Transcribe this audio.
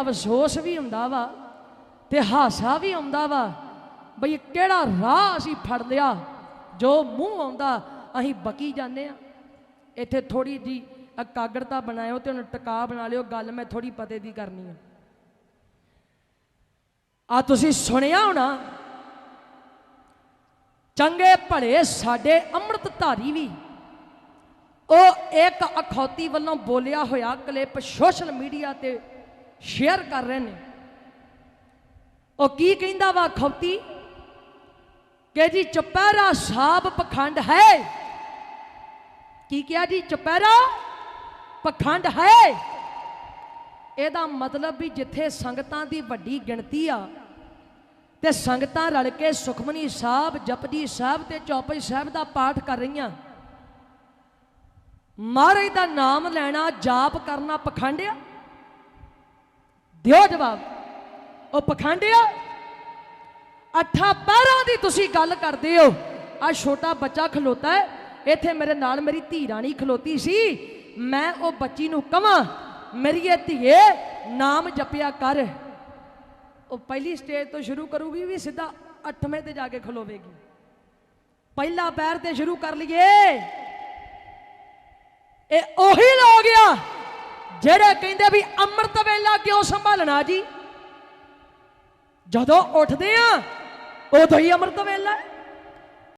ਅਫਸੋਸ ਵੀ ਹੁੰਦਾ ਵਾ ਤੇ ਹਾਸਾ ਵੀ ਆਉਂਦਾ ਵਾ। ਬਈ ਕਿਹੜਾ ਰਾਹ ਅਸੀਂ ਫੜ ਲਿਆ? ਜੋ ਮੂੰਹ ਆਉਂਦਾ, ਅਸੀਂ ਬਕੀ ਜਾਂਦੇ ਆ। ਇੱਥੇ ਥੋੜੀ ਜੀ ਇਕਾਗਰਤਾ ਬਣਾਇਓ ਤੇ ਉਹਨੂੰ ਟਿਕਾ ਬਣਾ ਲਿਓ। ਗੱਲ ਮੈਂ ਥੋੜੀ ਪਤੇ ਦੀ ਕਰਨੀ ਆ। ਆ ਤੁਸੀਂ ਸੁਣਿਆ ਹੋਣਾ, ਚੰਗੇ ਭਲੇ ਸਾਡੇ ਅੰਮ੍ਰਿਤ ਧਾਰੀ ਵੀ, ਉਹ ਇੱਕ ਅਖੌਤੀ ਵੱਲੋਂ ਬੋਲਿਆ ਹੋਇਆ ਕਲਿੱਪ ਸੋਸ਼ਲ ਮੀਡੀਆ ਤੇ ਸ਼ੇਅਰ ਕਰ ਰਹੇ ਨੇ। ਉਹ ਕੀ ਕਹਿੰਦਾ ਵਾ ਖੌਤੀ? ਕਿ ਜੀ ਚੁਪਹਿਰਾ ਸਾਹਿਬ ਪਖੰਡ ਹੈ। ਕੀ ਕਿਹਾ ਜੀ ਚੁਪਹਿਰਾ ਪਖੰਡ ਹੈ? ਇਹਦਾ ਮਤਲਬ ਵੀ ਜਿੱਥੇ ਸੰਗਤਾਂ ਦੀ ਵੱਡੀ ਗਿਣਤੀ ਆ, ਤੇ ਸੰਗਤਾਂ ਰਲ ਕੇ ਸੁਖਮਨੀ ਸਾਹਿਬ, ਜਪਜੀ ਸਾਹਿਬ ਤੇ ਚੌਪਈ ਸਾਹਿਬ ਦਾ ਪਾਠ ਕਰ ਰਹੀਆਂ। ਮਹਾਰਾਜ ਦਾ ਨਾਮ ਲੈਣਾ ਜਾਪ ਕਰਨਾ ਪਖੰਡ ਦਿਓ ਜਵਾਬ। ਉਹ ਪਖੰਡਿਆ ਆ? ਅੱਠਾ ਪੈਰਾਂ ਦੀ ਤੁਸੀਂ ਗੱਲ ਕਰਦੇ ਹੋ। ਆ ਛੋਟਾ ਬੱਚਾ ਖਲੋਤਾ ਹੈ। ਇੱਥੇ ਮੇਰੇ ਨਾਲ ਮੇਰੀ ਧੀ ਰਾਣੀ ਖਲੋਤੀ ਸੀ। ਮੈਂ ਉਹ ਬੱਚੀ ਨੂੰ ਕਵਾਂ, ਮੇਰੀ ਇਹ ਧੀਏ, ਨਾਮ ਜਪਿਆ ਕਰ। ਉਹ ਪਹਿਲੀ ਸਟੇਜ ਤੋਂ ਸ਼ੁਰੂ ਕਰੂਗੀ ਵੀ ਸਿੱਧਾ ਅੱਠਵੇਂ ਤੇ ਜਾ ਕੇ ਖਲੋਵੇਗੀ। ਪਹਿਲਾ ਪੈਰ ਤੇ ਸ਼ੁਰੂ ਕਰ ਲਈਏ। ਇਹ ਉਹੀ ਲੋਕ ਆ। ਜਿਹੜੇ ਕਹਿੰਦੇ ਵੀ ਅੰਮ੍ਰਿਤ ਵੇਲਾ ਕਿਉਂ ਸੰਭਾਲਣਾ ਜੀ ਜਦੋਂ ਉੱਠਦੇ ਆ, ਉਦੋਂ ਹੀ ਅੰਮ੍ਰਿਤ ਵੇਲਾ ਹੈ।